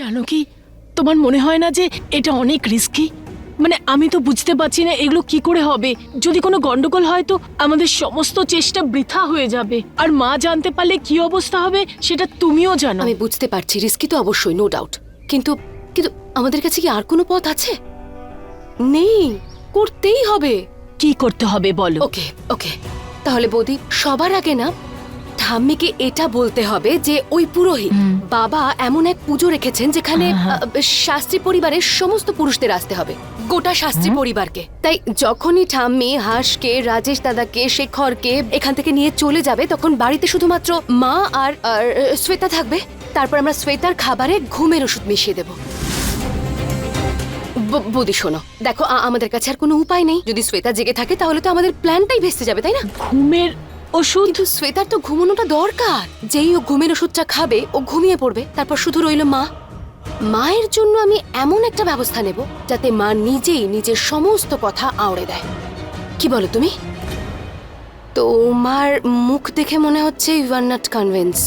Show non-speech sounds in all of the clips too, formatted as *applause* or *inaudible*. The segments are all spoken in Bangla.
জানো কি? তোমার মনে হয় না যে এটা অনেক রিস্কি মানে আমি তো বুঝতে পারছি না এগুলো কি করে হবে। যদি কোনো গন্ডগোল হয় তো আমাদের সমস্ত চেষ্টা বৃথা হয়ে যাবে। আর মা জানতে পারলে কি অবস্থা হবে সেটা তুমিও জানো। আমি বুঝতে পারছি রিস্কি তো অবশ্যই নো ডাউট কিন্তু কিন্তু আমাদের কাছে কি আর কোনো পথ আছে? নেই করতেই হবে। কি করতে হবে বলো। ওকে ওকে তাহলে বৌদি সবার আগে না ঠাম্মিকে এটা বলতে হবে যে ওই পুরোহিত বাবা এমন এক পুজো রেখেছেন যেখানে। শাস্ত্রী পরিবারের সমস্ত পুরুষদের আসতে হবে। গোটা শাস্ত্রী পরিবারকে। তাই যখনই ঠাম্মি হাঁসকে রাজেশ দাদাকে শেখরকে এখান থেকে নিয়ে চলে যাবে তখন বাড়িতে শুধুমাত্র মা আর আর, শ্বেতা থাকবে। তারপর আমরা শ্বেতার খাবারে ঘুমের ওষুধ মিশিয়ে দেবো। বৌদি শোনো। দেখো আমাদের কাছে আর কোনো উপায় নেই। যদি শ্বেতা জেগে থাকে তাহলে তো আমাদের প্ল্যানটাই ভেস্তে যাবে তাই না? ঘুমের ওষুধ শ্বেতার তো ঘুমানোটা দরকার যেই ও ঘুমের ওষুধটা খাবে ও ঘুমিয়ে পড়বে তারপর শুধু রইল মা মায়ের জন্য আমি এমন একটা ব্যবস্থা নেব যাতে মা নিজেই নিজের সমস্ত কথা আওড়ে দেয় কি বলো তুমি তোমার মুখ দেখে মনে হচ্ছে ইউ আর নট কনভিন্স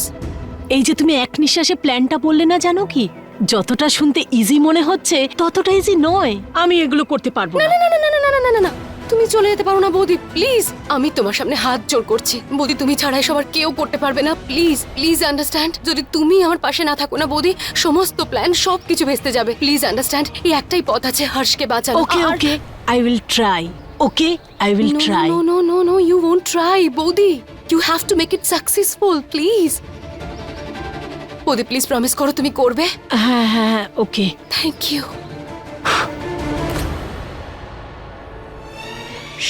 এই যে তুমি এক নিঃশ্বাসে প্ল্যানটা বললে না জানো কি যতটা শুনতে ইজি মনে হচ্ছে ততটা ইজি নয় আমি এগুলো করতে পারব না না না না না না না না না না তুমি চলে যেতে পারো না বৌদি। প্লিজ আমি তোমার সামনে হাত জোর করছি। বৌদি তুমি ছাড়াই সবার কেউ করতে পারবে না। Please please understand. যদি তুমি আমার পাশে না থাকো না বৌদি সমস্ত প্ল্যান সব কিছু ভেস্তে যাবে। প্লিজ আন্ডারস্ট্যান্ড এই একটাই পথ আছে হর্ষকে বাঁচানো। Okay okay I will try okay I will try no no no, no, you won't try বৌদি। You have to make it successful, please. বৌদি প্লিজ প্রমিস করো তুমি করবে। হ্যাঁ হ্যাঁ হ্যাঁ ওকে। থ্যাংক ইউ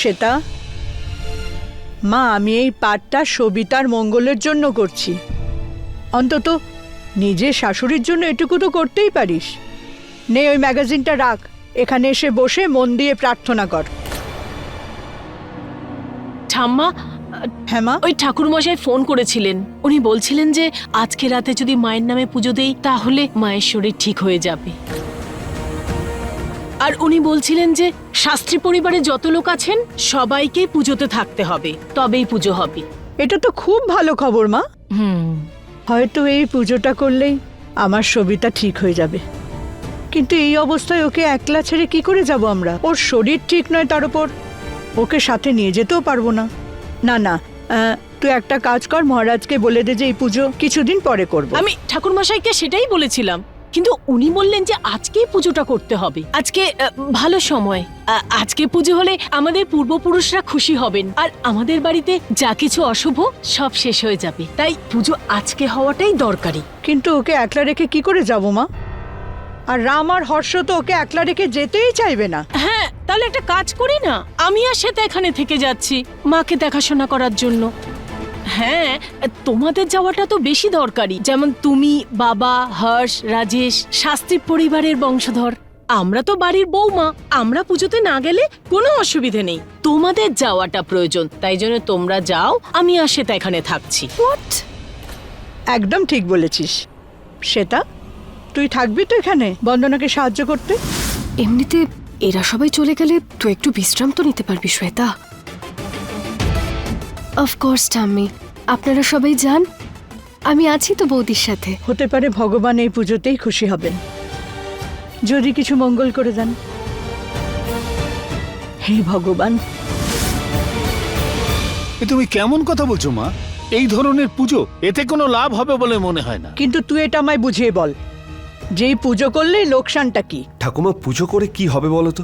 শ্বেতা মা আমি এই পাঠটা সবিতার মঙ্গলের জন্য করছি। অন্তত নিজের শাশুড়ির জন্য এটুকু তো করতেই পারিস। নে ওই ম্যাগাজিনটা রাখ এখানে এসে বসে মন দিয়ে প্রার্থনা কর। ঠাম্মা হ্যাঁ মা? ওই ঠাকুরমশাই ফোন করেছিলেন। উনি বলছিলেন যে আজকে রাতে যদি মায়ের নামে পুজো দেই তাহলে মায়ের শরীর ঠিক হয়ে যাবে। আর উনি বলছিলেন যে শাস্ত্রী পরিবারে যত লোক আছেন সবাইকে পুজোতে থাকতে হবে তবেই পুজো হবে। এটা তো খুব ভালো খবর মা। হুম। হয়তো এই পুজোটা করলেই আমার সবিতা ঠিক হয়ে যাবে। কিন্তু এই অবস্থায় ওকে একলা ছেড়ে কি করে যাব আমরা? ওর শরীর ঠিক নয় তার উপর। ওকে সাথে নিয়ে যেতেও পারব না। না না আহ, তুই একটা কাজ কর মহারাজকে বলে দে যে এই পুজো কিছুদিন পরে করব। আমি ঠাকুরমশাইকে সেটাই বলেছিলাম। কিন্তু উনি বললেন যে আজকেই পুজোটা করতে হবে। আজকে ভালো সময়। আজকে পুজো হলে আমাদের পূর্বপুরুষরা খুশি হবেন। আর আমাদের বাড়িতে যা কিছু অশুভ সব শেষ হয়ে যাবে। তাই পুজো আজকে হওয়াটাই দরকারি। কিন্তু ওকে একলা রেখে কি করে যাব মা? আর রাম আর হর্ষ তো ওকে একলা রেখে যেতেই চাইবে না। হ্যাঁ তাহলে একটা কাজ করি না। আমি আর সেটা এখানে থেকে যাচ্ছি মাকে দেখাশোনা করার জন্য। হ্যাঁ তোমাদের যাওয়াটা তো বেশি দরকারি। যেমন তুমি বাবা হর্ষ রাজেশ শাস্ত্রী পরিবারের বংশধর। আমরা তো বাড়ির বৌমা আমরা পুজোতে না গেলে কোনো অসুবিধে নেই। তোমাদের যাওয়াটা প্রয়োজন তাই জন্য তোমরা যাও আমি আর সেটা এখানে থাকছি। হোয়াট একদম ঠিক বলেছিস। সেটা তুই থাকবি তো এখানে বন্দনাকে সাহায্য করতে? এমনিতে এরা সবাই চলে গেলে তুই একটু বিশ্রাম তো নিতে পারবি শ্বেতা। অফকোর্স ঠাম্মি আপনারা সবাই যান। আমি আছি তো বৌদির সাথে। হতে পারে ভগবান এই পুজোতেই খুশি হবেন। যদি কিছু মঙ্গল করে দেন। হে ভগবান। এ তুমি কেমন কথা বলছো মা? এই ধরনের পুজো এতে কোনো লাভ হবে বলে মনে হয় না। কিন্তু তুই এটা আমায় বুঝিয়ে বল। যেই পুজো করলে লোকসানটা কি? ঠাকুমা পুজো করে কি হবে বলো তো?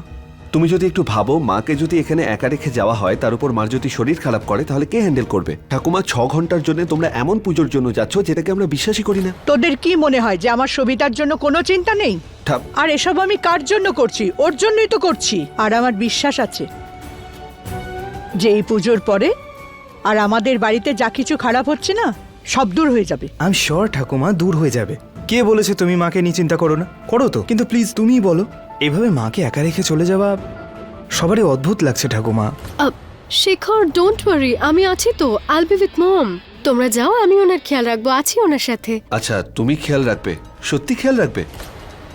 তুমি যদি একটু ভাবো মাকে যদি এখানে একা রেখে যাওয়া হয় তার উপর মার যদি শরীর খারাপ করে তাহলে কে হ্যান্ডেল করবে? ঠাকুমা ছ ঘণ্টার জন্য তোমরা এমন পুজোর জন্য যাচ্ছ যেটাকে আমরা বিশ্বাসই করি না। তোদের কি মনে হয় যে আমার সবিতার জন্য কোনো চিন্তা নেই? আর এসব আমি কার জন্য করছি? ওর জন্যই তো করছি। আর আমার বিশ্বাস আছে যে এই পুজোর পরে আর আমাদের বাড়িতে যা কিছু খারাপ হচ্ছে না সব দূর হয়ে যাবে। আমি শিওর ঠাকুমা দূর হয়ে যাবে। কে বলেছে তুমি মাকে নিয়ে চিন্তা করো না? করো তো। কিন্তু প্লিজ তুমিই বলো। এভাবে মাকে একা রেখে চলে যাওয়া সবারই অদ্ভুত লাগছে ঠাকুমা। শেখর ডোন্ট ওয়ারি আমি আছি তো আল বি উইথ মম তোমরা যাও আমি ওনার খেয়াল রাখব আছি ওনার সাথে। আচ্ছা তুমি খেয়াল রাখবে সত্যি খেয়াল রাখবে?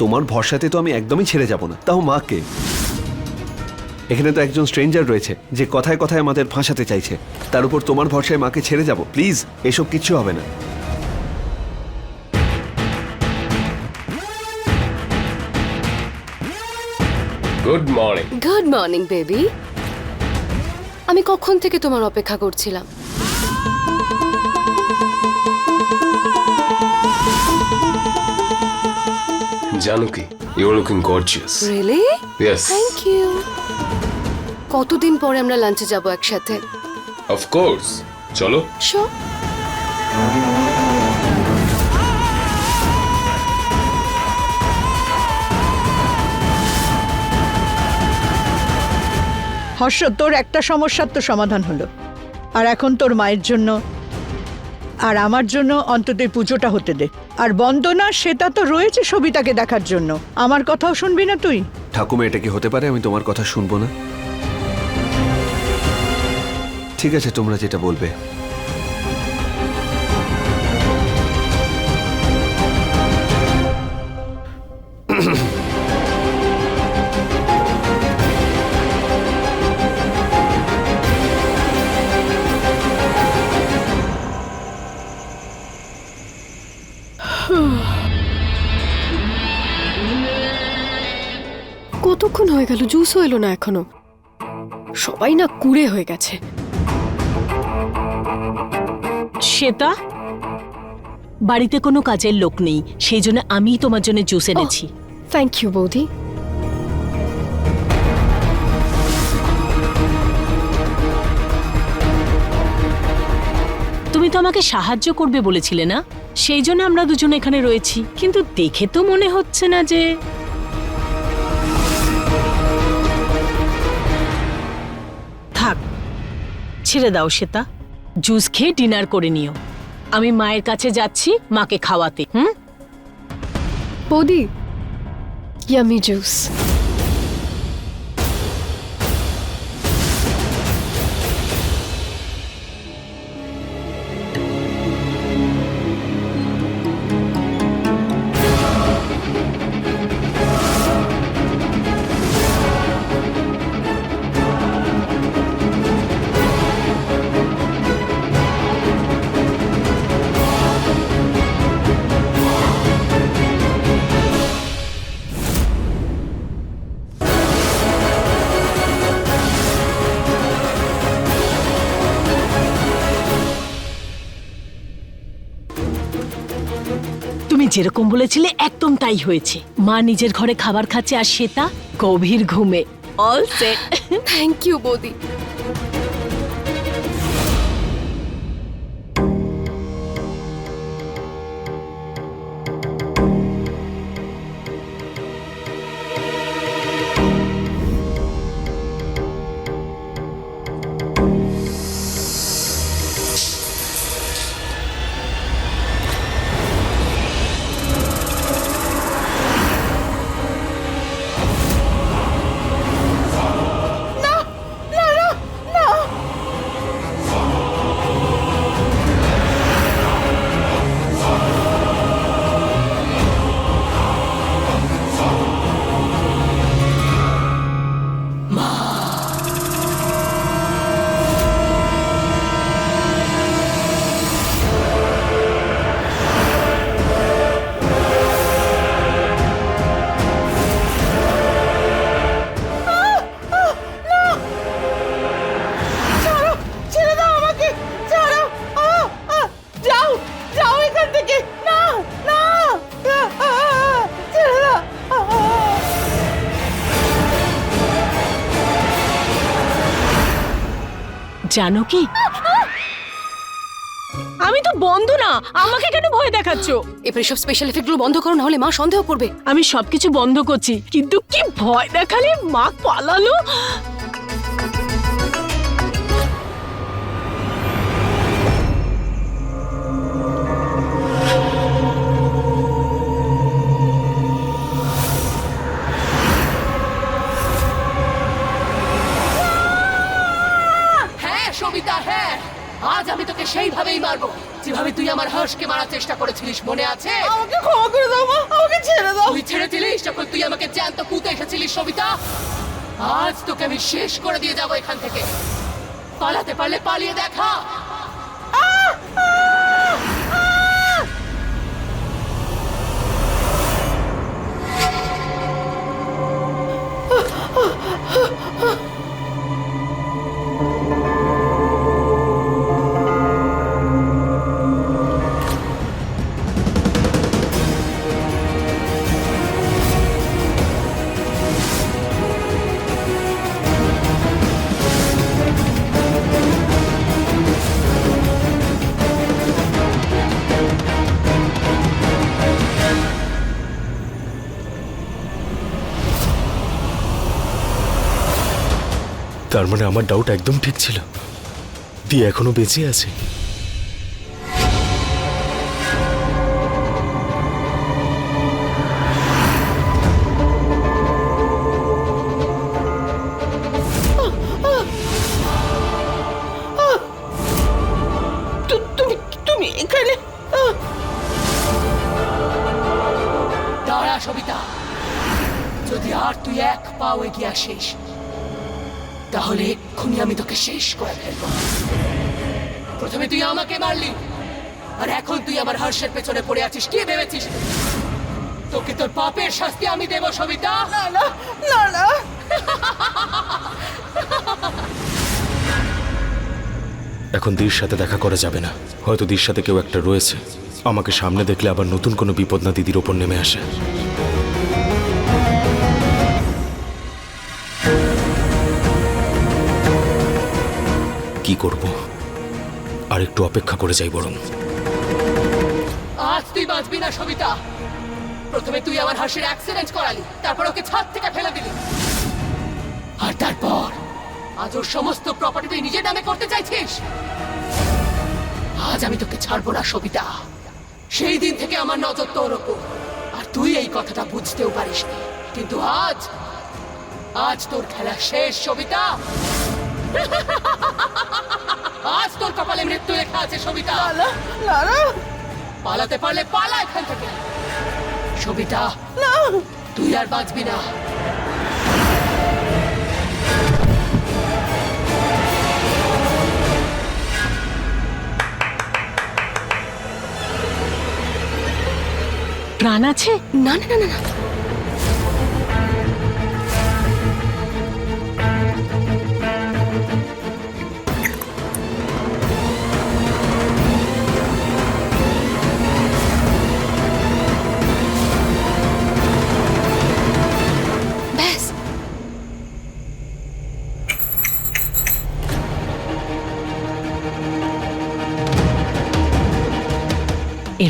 তোমার ভরসাতে তো আমি একদমই ছেড়ে যাব না তাও মাকে। এখানে তো একজন স্ট্রেঞ্জার রয়েছে যে কথায় কথায় আমাদের ফাঁসাতে চাইছে। তার উপর তোমার ভরসায় মাকে ছেড়ে যাব প্লিজ এসব কিচ্ছু হবে না। Good morning good morning baby আমি কখন থেকে তোমার অপেক্ষা করছিলাম? জানো কি? You are looking gorgeous really yes thank you কতদিন পরে আমরা লাঞ্চে যাব একসাথে? অফ কোর্স চলো। শো হর্ষ তোর একটা সমস্যার তো সমাধান হলো। আর এখন তোর মায়ের জন্য, আর আমার জন্য অন্তত এই পুজোটা হতে দে। আর বন্দনা, সেটা তো রয়েছে সবিতাকে দেখার জন্য। আমার কথাও শুনবি না তুই? ঠাকুমা, এটা কি হতে পারে? আমি তোমার কথা শুনব না। ঠিক আছে, তোমরা যেটা বলবে। হয়ে গেল জুসও এলো না এখনও। সবাই না কুড়ে হয়ে গেছে। শ্বেতা বাড়িতে কোনো কাজের লোক নেই সেই জন্য আমিই তোমার জন্য জুস এনেছি। থ্যাংক ইউ বৌদি। তুমি তো আমাকে সাহায্য করবে বলেছিলে না? সেই জন্য আমরা দুজন এখানে রয়েছি। কিন্তু দেখে তো মনে হচ্ছে না যে ছেড়ে দাও শ্বেতা। জুস খেয়ে ডিনার করে নিও। আমি মায়ের কাছে যাচ্ছি, মাকে খাওয়াতে, হুম? বৌদি, ইয়ামি জুস। যেরকম বলেছিলে, একদম তাই হয়েছে। মা নিজের ঘরে খাবার খাচ্ছে আর শ্বেতা গভীর ঘুমে। অল সেট থ্যাংক ইউ বৌদি। জানো কি? আমি তো বন্ধ না আমাকে কেন ভয় দেখাচ্ছ? এবার সব স্পেশাল এফেক্টগুলো বন্ধ করো না হলে মা সন্দেহ করবে। আমি সবকিছু বন্ধ করছি কিন্তু কি ভয় দেখালে মা পালালো? আজ আমি তোকে সেইভাবেই মারবো। যেভাবে তুই আমার হর্ষকে মারার চেষ্টা করেছিলিস মনে আছে? আমাকে ক্ষমা করে দাও মা। আমাকে ছেড়ে দাও। তুই ছেড়েছিলিস যখন তুই আমাকে জ্যান্ত পুঁতে এসেছিলিস সবিতা আজ তোকে আমি শেষ করে দিয়ে যাব এখান থেকে। পালাতে পারলে পালিয়ে দেখা। *laughs* তার মানে আমার ডাউট একদম ঠিক ছিল। দিয়ে এখনও বেঁচে আছে। প্রথমে তুই আমাকে মারলি আর এখন তুই আমার হর্ষের পেছনে পড়ে আছিস। কি ভেবেছিস? তোকে তোর পাপের শাস্তি আমি দেব সবিতা। না না না না। এখন দীর সাথে দেখা করা যাবে না। হয়তো দীর সাথে কেউ একটা রয়েছে। আমাকে সামনে দেখলে আবার নতুন কোনো বিপদ না দিদির ওপর নেমে আসে। কি করব? আর একটু অপেক্ষা করে যাই বরং। আজ তুই বাঁচবি না সবিতা। প্রথমে তুই আমার হাসির অ্যাক্সিডেন্ট করালি, তারপর ওকে ছাদ থেকে ফেলে দিলি। আর তারপর আজ ওর সমস্ত প্রপার্টি তুই নিজের নামে করতে চাইছিস? আজ আমি তোকে ছাড়বো না সবিতা। সেই দিন থেকে আমার নজর তোর ওপর। আর তুই এই কথাটা বুঝতেও পারিস কিন্তু আজ আজ তোর খেলা শেষ সবিতা। আজ তোর কপালে মৃত্যু লেখা আছে সবিতা। পালাতে পারলে পালা এখান থেকে। সবিতা তুই আর বাঁচবি না। প্রাণ আছে? না না না না।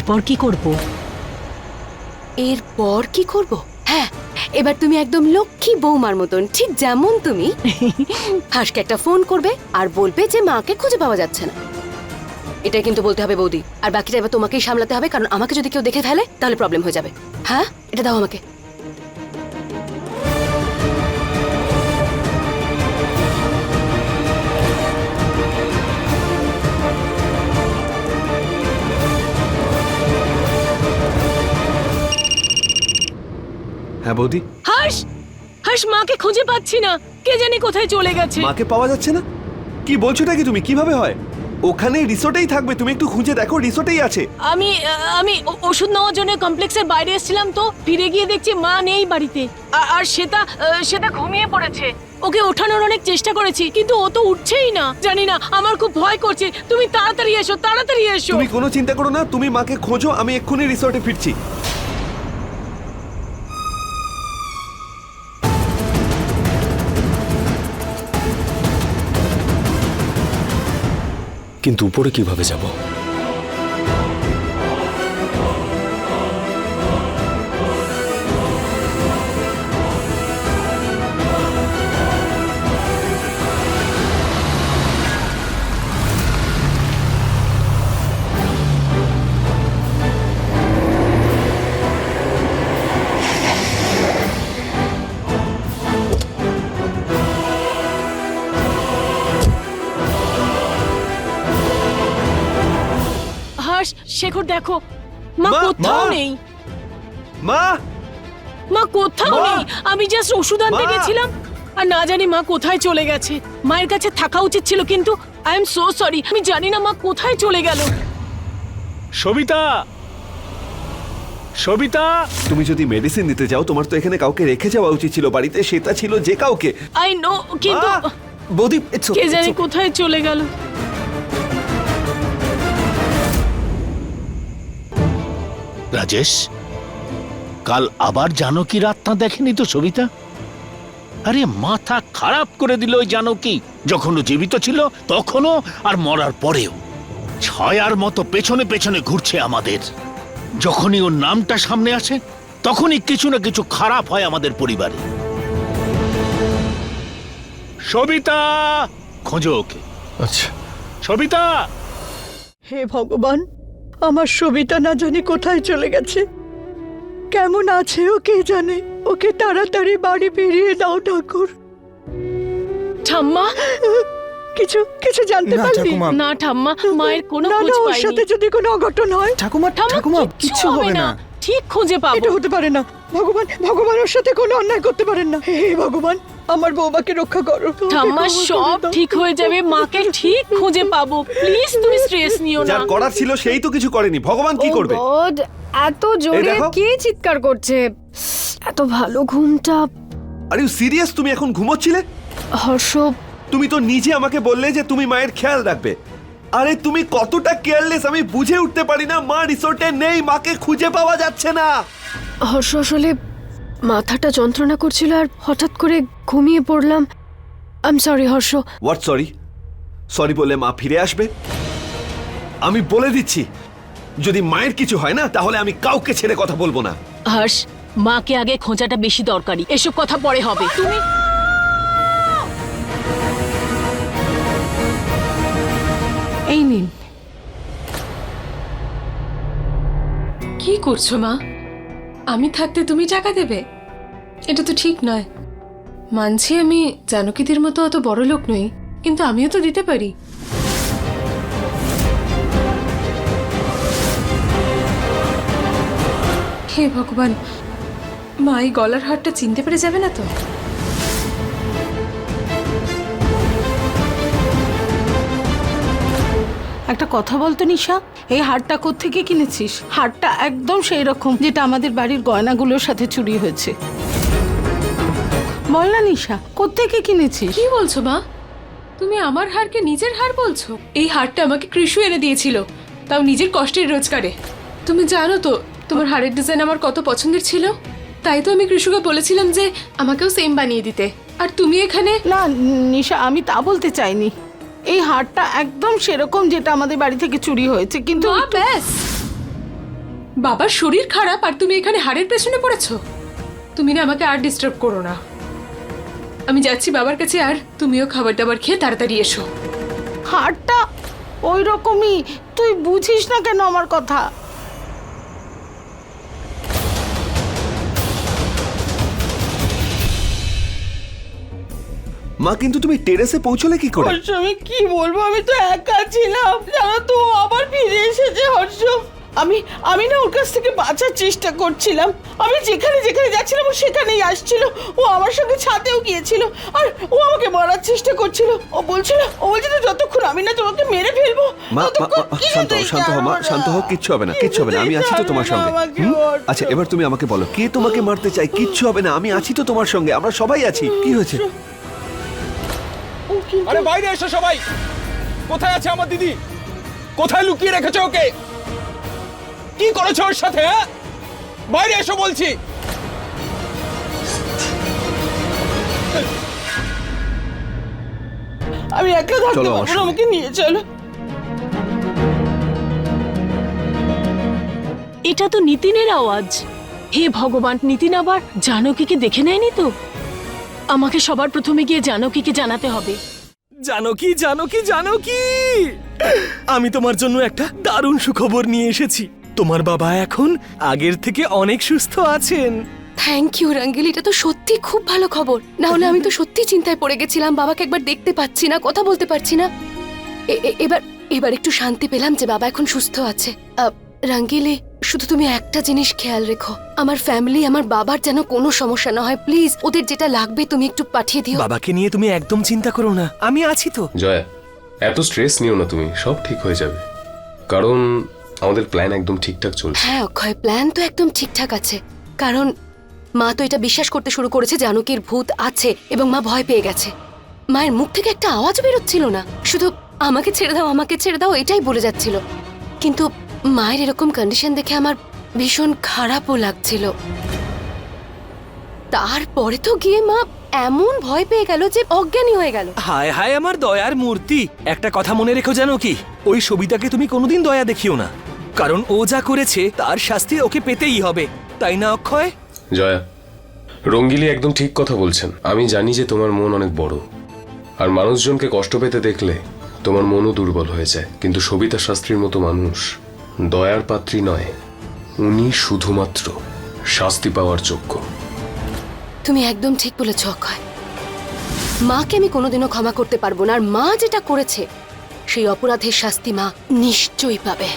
এরপর কি করব? এরপর কি করব? হ্যাঁ এবার তুমি একদম লক্ষ্মী বৌমার মতন ঠিক যেমন তুমি। *laughs* হাসকে একটা ফোন করবে আর বলবে যে মাকে খুঁজে পাওয়া যাচ্ছে না। এটা কিন্তু বলতে হবে বৌদি। আর বাকিটা এবার তোমাকেই সামলাতে হবে কারণ আমাকে যদি কেউ দেখে ফেলে তাহলে প্রবলেম হয়ে যাবে। হ্যাঁ এটা দাও আমাকে। হ্যাঁ বৌদি। হর্ষ হর্ষ মাকে খুঁজে পাচ্ছি না। কে জানি কোথায় চলে গেছে। মাকে পাওয়া যাচ্ছে না? কি বলছো নাকি তুমি? কীভাবে হয়? ওখানে রিসোর্টেই থাকবে তুমি একটু খুঁজে দেখো রিসোর্টেই আছে। আমি আমি ও- ওষুধ নেওয়ার জন্য কমপ্লেক্সের বাইরে এসেছিলাম তো ফিরে গিয়ে দেখছি মা নেই বাড়িতে। আর- আর সেটা আহ, সেটা ঘুমিয়ে পড়েছে। ওকে ওঠানোর অনেক চেষ্টা করেছি কিন্তু ও তো উঠছেই না। জানি না আমার খুব ভয় করছে। তুমি তাড়াতাড়ি এসো তাড়াতাড়ি এসো। তুমি কোনো চিন্তা করো না তুমি মাকে খোঁজো আমি এক্ষুনি রিসোর্টে ফিরছি। কিন্তু উপরে কীভাবে যাব? শেখর দেখো মা মা, কোথাও মা! নেই মা মা কোথাও মা! নেই আমি জাস্ট ওষুধ আনতে মা! গেছিলাম আর না জানি মা কোথায় চলে গেছে মায়ের কাছে থাকা উচিত ছিল কিন্তু আই এম সো সরি আমি জানি না মা কোথায় চলে গেল সবিতা সবিতা তুমি যদি মেডিসিন দিতে যাও তোমার তো এখানে কাউকে রেখে যাওয়া উচিত ছিল বাড়িতে সেটা ছিল যে কাউকে আই নো কিন্তু মা! বৌদি it's okay, কে it's জানি okay. কোথায় চলে গেল রাজেশ কাল আবার জানকী রাতটা দেখেনি তো সবিতা? আরে মাথা খারাপ করে দিল ওই জানকী। যখন ও জীবিত ছিল তখনও আর মরার পরেও। ছয়ার মতো পেছনে পেছনে ঘুরছে আমাদের। যখনই ওর নামটা সামনে আসে তখনই কিছু না কিছু খারাপ হয় আমাদের পরিবারে। সবিতা খোঁজো ওকে। আচ্ছা। সবিতা! হে ভগবান আমার সবিতা না জানি কোথায় চলে গেছে। কেমন আছে ও কে জানে? ওকে তাড়াতাড়ি বাড়ি ফিরিয়ে দাও ঠাকুর। ঠাম্মা? কিছু কিছু জানতে না পারলি ঠাকুমা। না ঠাম্মা মায়ের কোনো না খোঁজ না ওর পাইনি। সাথে যদি কোনো অঘটন হয়? ঠাকুমা ঠাম্মা ঠাকুমা কিচ্ছু কিচ্ছু হবে না। ঠিক খুঁজে পাবো। এটা হতে পারে না। ভগবান ভগবান ওর সাথে কোনো অন্যায় করতে পারেন না। হে ভগবান। আমার বৌমাকে রক্ষা করো। ঠাম্মা সব ঠিক হয়ে যাবে মাকে ঠিক খুঁজে পাবো। প্লিজ তুমি স্ট্রেস নিও না। যার করার ছিল সেই তো কিছু করেনি। ভগবান কি করবে? গড এত জোরে। কে চিৎকার করছে? এত ভালো ঘুমটা। আর ইউ সিরিয়াস তুমি এখন ঘুমোচ্ছিলে? হর্ষ। তুমি তো নিজে আমাকে বললে যে তুমি মায়ের খেয়াল রাখবে। আরে তুমি কতটা কেয়ারলেস আমি বুঝে উঠতে পারি না মা রিসোর্টে নেই মাকে খুঁজে পাওয়া যাচ্ছে না। হর্ষ আসলে মাথাটা যন্ত্রণা করছিল আর হঠাৎ করে ঘুমিয়ে পড়লাম। I'm sorry Harsh. What sorry sorry বলে মা ফিরে আসবে? আমি বলে দিচ্ছি যদি মায়ের কিছু হয় না তাহলে আমি কাউকে ছেড়ে কথা বলব না। হর্ষ মাকে আগে খোঁজাটা বেশি দরকারি। এসব কথা পরে হবে। তুমি এই নিন। কি করছ মা? আমি থাকতে তুমি টাকা দেবে? এটা তো ঠিক নয়। মানছি আমি জানকীদের মতো অত বড় লোক নই, কিন্তু আমিও তো দিতে পারি। হে ভগবান, মা এই গলার হারটা চিনতে পেরে যাবে না তো? একটা কথা বলতো নিশা, এই হারটা থেকে কিনেছিস? হারটা একদম সেই রকম, যেটা আমাদের বাড়ির গয়নাগুলোর সাথে চুরি হয়েছে। বল না নিশা কোত্থেকে কিনেছিস? কি বলছো মা? তুমি আমার হারকে নিজের হার বলছো? এই হারটা আমাকে কৃষু এনে দিয়েছিল। তাও নিজের কষ্টের রোজগারে। তুমি জানো তো তোমার হারের ডিজাইন আমার কত পছন্দের ছিল? তাই তো আমি কৃষুকে বলেছিলাম যে আমাকেও সেম বানিয়ে দিতে। আর তুমি এখানে? না নিশা আমি তা বলতে চাইনি। এই হারটা একদম সেরকম যেটা আমাদের বাড়ি থেকে চুরি হয়েছে কিন্তু মা ব্যাস! বাবার শরীর খারাপ আর তুমি এখানে হাড়ের পেছনে পড়েছো। তুমি না আমাকে আর ডিস্টার্ব করো না। আমি যাচ্ছি বাবার কাছে আর তুমিও খাবার দাবার খেয়ে তাড়াতাড়ি এসো। হারটা ওই রকমই। তুই বুঝিস না কেন আমার কথা? মা কিন্তু তুমি টেরেসে পৌঁছলে কি করে? আমি কি বলব? আমি তো একা ছিলাম। জানো তো আবার ফিরে হর্ষ আমি আমি না ওর কাছ থেকে বাঁচার চেষ্টা করছিলাম। আমি যেখানে যেখানে যাচ্ছিলাম ও সেখানেই আসছিল। ও আমার সঙ্গে ছাদেও গিয়েছিল আর ও আমাকে মারার চেষ্টা করছিল। ও বলছিল ও বলছিল যতক্ষণ আমি না তোমাকে মেরে ফেলব শান্ত হও শান্ত হও মা শান্ত হও কিচ্ছু হবে না কিচ্ছু হবে না আমি আছি তো তোমার সঙ্গে। আচ্ছা এবার তুমি আমাকে বলো কে তোমাকে মারতে চাই কিচ্ছু হবে না আমি আছি তো তোমার সঙ্গে আমরা সবাই আছি। কি হয়েছে? আরে বাইরে এসো সবাই। কোথায় আছে আমার দিদি? কোথায় লুকিয়ে রেখেছো ওকে? কি করেছ ওর সাথে হ্যাঁ? বাইরে এসো বলছি। আমি একা থাকতে চলো পারব না, আমাকে নিয়ে চলো। এটা তো নিতিনের আওয়াজ। হে ভগবান নিতিন আবার জানকীকে দেখে নেয়নি তো? আমাকে সবার প্রথমে গিয়ে জানকীকে জানাতে হবে। জানো কি জানো কি জানো কি আমি তোমার জন্য একটা দারুণ সুখবর নিয়ে এসেছি। তোমার বাবা এখন আগের থেকে অনেক সুস্থ আছেন। থ্যাংক ইউ রাঙ্গিল এটা তো সত্যি খুব ভালো খবর। না হলে আমি তো সত্যি চিন্তায় পড়ে গেছিলাম বাবাকে একবার দেখতে পাচ্ছি না কথা বলতে পারছি না। এবার এবার একটু শান্তি পেলাম যে বাবা এখন সুস্থ আছে। আহ, রাঙ্গিলি শুধু তুমি একটা জিনিস খেয়াল রেখো। আমার ফ্যামিলি আমার বাবার যেন কোনো সমস্যা না হয় প্লিজ ওদের যেটা লাগবে তুমি একটু পাঠিয়ে দিও। বাবাকে নিয়ে তুমি একদম চিন্তা করো না আমি আছি তো। জয়া এত স্ট্রেস নিও না তুমি সব ঠিক হয়ে যাবে। কারণ আমাদের প্ল্যান একদম ঠিকঠাক চলছে। হ্যাঁ অক্ষয় প্ল্যান তো একদম ঠিকঠাক আছে। কারণ মা তো এটা বিশ্বাস করতে শুরু করেছে জানকীর ভূত আছে এবং মা ভয় পেয়ে গেছে। মায়ের মুখ থেকে একটা আওয়াজ বেরোচ্ছিল না। শুধু আমাকে ছেড়ে দাও আমাকে ছেড়ে দাও এটাই বলে যাচ্ছিল। কিন্তু মায়ের এরকম কন্ডিশন দেখে আমার ভীষণ খারাপও লাগছিল। তারপরে তো গিয়ে মা এমন ভয় পেয়ে গেল যে অজ্ঞানী হয়ে গেল। হায় হায় আমার দয়ার মূর্তি। একটা কথা মনে রেখো জানো কি ওই সবিতাকে তুমি কোনোদিন দয়া দেখিও না। কারণ ও যা করেছে তার শাস্তি ওকে পেতেই হবে। তাই না অক্ষয়? জয়া রঙ্গিলি একদম ঠিক কথা বলছেন। আমি জানি যে তোমার মন অনেক বড়। আর মানুষজনকে কষ্ট পেতে দেখলে তোমার মনও দুর্বল হয়ে যায়। কিন্তু সবিতা শাস্ত্রীর মতো মানুষ দয়ার পাত্রী নয় উনি শুধুমাত্র শাস্তি পাওয়ার যোগ্য। তুমি একদম ঠিক বলেছ অক্ষয়। মাকে আমি কোনোদিনও ক্ষমা করতে পারব না আর মা যেটা করেছে সেই অপরাধের শাস্তি মা নিশ্চয়ই পাবে।